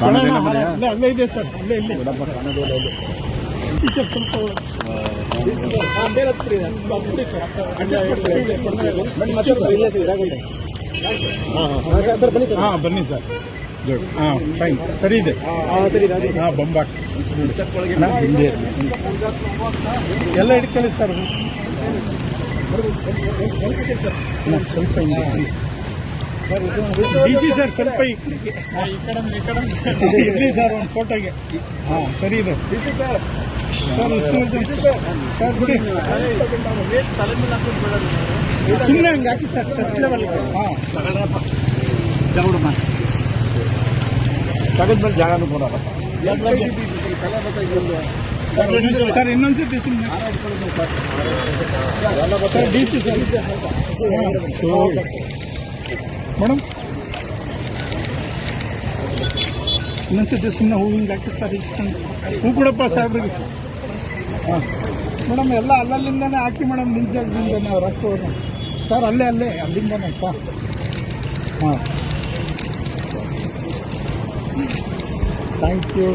ಕಾಣೋದೇನೋ ಇದೆ ಸರ್ ಅಲ್ಲೇ ಅಲ್ಲೇ ಇದೆ ಸರ್ ಅಲ್ಲೇ ಇಲ್ಲೇ ಬಿಡಪ್ಪ ಕಾಣೋದೇ ಇಲ್ಲ ಇಲ್ಲಿ. ಸಿ ಸರ್ ಸ್ವಲ್ಪ ಹಾ ಬನ್ನಿ ಸರ್. ಹಾಂ ಹಾ ಫೈನ್ ಸರಿ ಇದೆ. ಹಾಂ ಬೊಂಬಾಟ್ ಹಿಂದೆ. ಎಲ್ಲ ಹಿಡ್ಕೊಳ್ಳಿ ಸರ್. ಸ್ವಲ್ಪ ಹಿಂದೆ. ಡಿ ಸಿ ಸರ್ ಸ್ವಲ್ಪ ಈ ಕಡೆ ಇರ್ಲಿ ಸರ್ ಒಂದು ಫೋಟೋಗೆ ಹಾ ಸರಿ ಇದೆ. ಸರ್ ಇಷ್ಟು ಸರ್ ಬಿಡಿ. ಸುಮ್ಮನೆ ಹಂಗೆ ಹಾಕಿ ಸರ್ ಫಸ್ಟ್ ಲೆವೆಲ್ ಹಾಂ. ತೆಗೆದ್ಮೇಲೆ ಜಾಗನೂ ಕೊಡಲ್ಲ. ಸರ್ ಇನ್ನೊಂದ್ಸತಿ ಸುಮ್ಮನೆ sir D C sir madam ಇನ್ನೊಂದ್ಸತಿ ಸುಮ್ಮನೆ ಹೂವಿನ ಹಾಕಿ ಸರ್ ಇಸ್ಕೊಂಡು ಹೂ ಕೊಡಪ್ಪ ಸಾಹೇಬ್ರಿಗೆ. ಹಾಂ. ಮೇಡಮ್ ಎಲ್ಲ ಅಲ್ಲಲ್ಲಿಂದನೇ ಹಾಕಿ ಮೇಡಮ್ ನಿಮ್ಮ ಜಾಗದಿಂದಾನೆ ಅವ್ರು ಹಾಕೋರು ಸರ್ ಅಲ್ಲೇ ಅಲ್ಲೇ, ಅಲ್ಲಿಂದನೇ ಅಪ್ಪ ಹಾಂ. Thank you